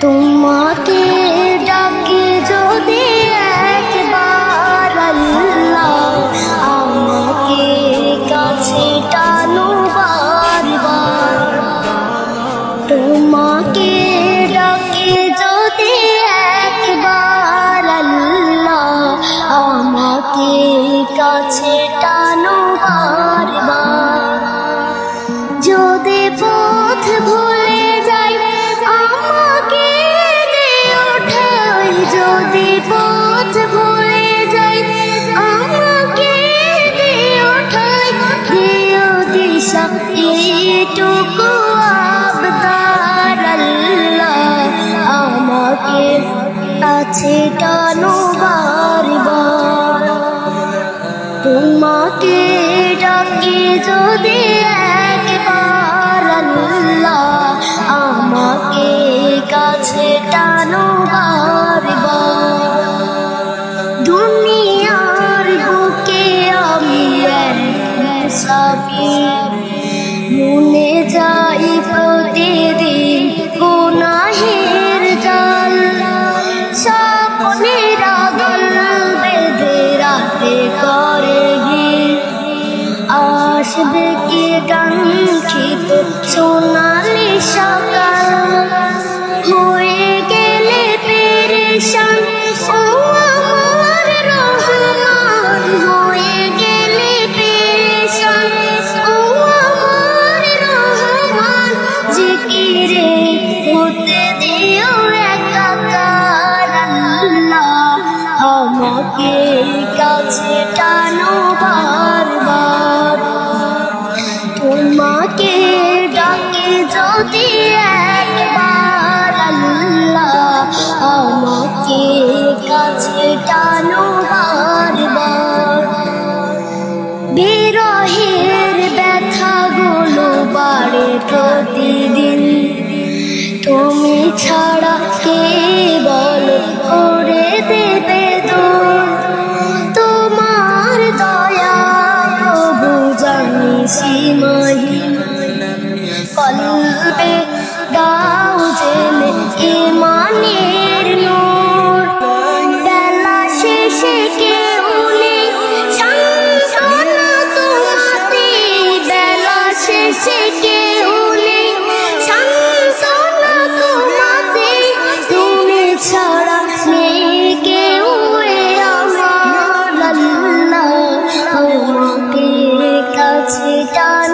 তোমাকে এইটুকু আবদার আল্লাহ আমাকে আছে টানো বারবার তোমাকে ডাকি যদি একবার আল্লাহ আমাকে কাছে টানো দুনিয়ার বুকে আমি মুসাফির মনে যাই প্রতিদিন গুনাহের জল। স্বপ্নের আগল বেঁধে রাতে করে গিয়ে। আসবে কি কাঙ্ক্ষিত সোনালি সকাল প্রতিদিন। তুমি ছাড়া কে বল করে দেবে তো তোমার দয়া প্রভু জানি সীমাহি কলবে দাও জেনে ইমানের নূর। বেলা শেষে কেউ নেই, সান্ত্বনা তোমাতে বেলা শেষে কেউ আমাকে কাছে টান